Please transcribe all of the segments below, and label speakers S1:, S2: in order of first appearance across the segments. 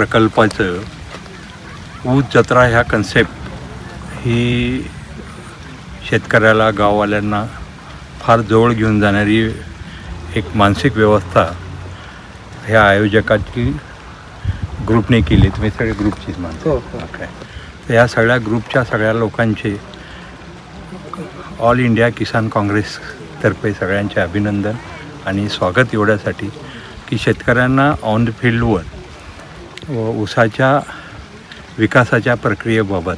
S1: प्रकल्पाचं ऊस जत्रा ह्या कन्सेप्ट ही शेतकऱ्याला गाववाल्यांना फार जवळ घेऊन जाणारी एक मानसिक व्यवस्था ह्या आयोजकाची ग्रुपने केली. तुम्ही सगळे ग्रुपचीच मानतो.
S2: हो हो.
S1: ओके तर या सगळ्या ग्रुपच्या सगळ्या लोकांचे ऑल इंडिया किसान काँग्रेसतर्फे सगळ्यांचे अभिनंदन आणि स्वागत एवढ्यासाठी की शेतकऱ्यांना ऑन द फील्डवर व ऊसाच्या विकासाच्या प्रक्रियेबाबत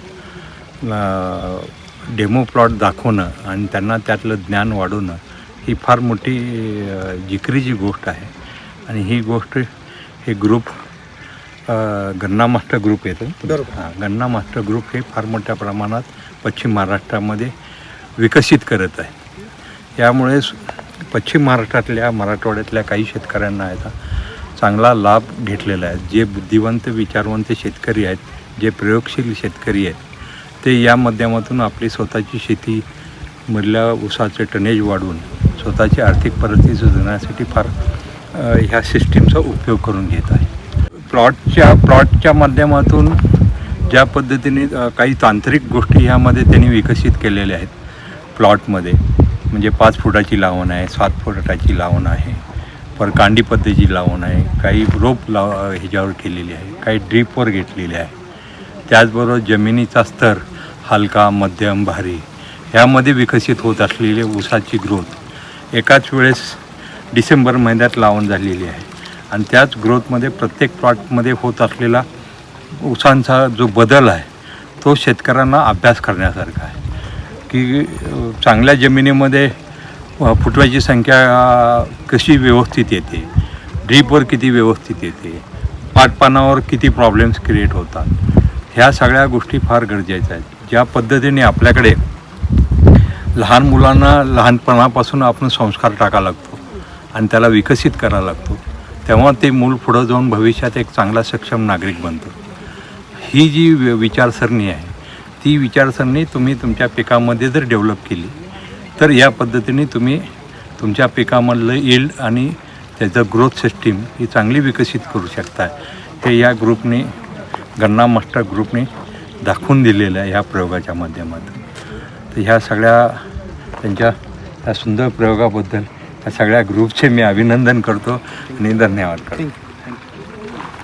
S1: डेमो प्लॉट दाखवणं आणि त्यांना त्यातलं ज्ञान वाढवणं ही फार मोठी जिकरीची गोष्ट आहे. आणि ही गोष्ट हे ग्रुप गन्ना मास्टर ग्रुप येतं. हां गन्ना मास्टर ग्रुप हे फार मोठ्या प्रमाणात पश्चिम महाराष्ट्रामध्ये विकसित करत आहे. यामुळे स- पश्चिम महाराष्ट्रातल्या मराठवाड्यातल्या काही शेतकऱ्यांना याचा चांगला लाभ घेतलेला आहे. जे बुद्धिवंत विचारवंत शेतकरी आहेत जे प्रयोगशील शेतकरी आहेत ते या माध्यमातून आपली स्वतःची शेती मधल्या ऊसाचे टनेज वाढवून स्वतःची आर्थिक परिस्थिती सुधारण्यासाठी फार ह्या सिस्टीमचा उपयोग करून घेत आहे. प्लॉटच्या प्लॉटच्या माध्यमातून ज्या पद्धतीने काही तांत्रिक गोष्टी ह्यामध्ये त्यांनी विकसित केलेल्या आहेत. प्लॉटमध्ये म्हणजे पाच फुटाची लावण आहे सात फुटाची लावण आहे. पर कांडी पद्धतीची लावण आहे काही रोप लाव ह्याच्यावर केलेली आहे काही ड्रीपवर घेतलेली आहे. त्याचबरोबर जमिनीचा स्तर हलका मध्यम भारी ह्यामध्ये विकसित होत असलेली ऊसाची ग्रोथ एकाच वेळेस डिसेंबर महिन्यात लावण झालेली आहे. आणि त्याच ग्रोथमध्ये प्रत्येक प्लॉटमध्ये होत असलेला ऊसांचा जो बदल आहे तो शेतकऱ्यांना अभ्यास करण्यासारखा आहे. की चांगल्या जमिनीमध्ये फुटव्याची संख्या कशी व्यवस्थित येते? ड्रीपवर किती व्यवस्थित येते? पाटपानावर किती प्रॉब्लेम्स क्रिएट होतात? ह्या सगळ्या गोष्टी फार गरजेच्या आहेत. ज्या पद्धतीने आपल्याकडे लहान मुलांना लहानपणापासून आपण संस्कार टाका लागतो आणि त्याला विकसित करावा लागतो तेव्हा ते मूल पुढं जाऊन भविष्यात एक चांगला सक्षम नागरिक बनतो. ही जी वि- विचारसरणी आहे ती विचारसरणी तुम्ही तुमच्या पिकामध्ये जर डेव्हलप केली तर या पद्धतीने तुम्ही तुमच्या पिकामधलं इल्ड आणि त्याचं ग्रोथ सिस्टीम ही चांगली विकसित करू शकता. हे या ग्रुपने गन्ना मास्टर ग्रुपने दाखवून दिलेलं आहे ह्या प्रयोगाच्या माध्यमातून. तर ह्या सगळ्या त्यांच्या ह्या सुंदर प्रयोगाबद्दल या सगळ्या ग्रुपचे मी अभिनंदन करतो आणि धन्यवाद करतो.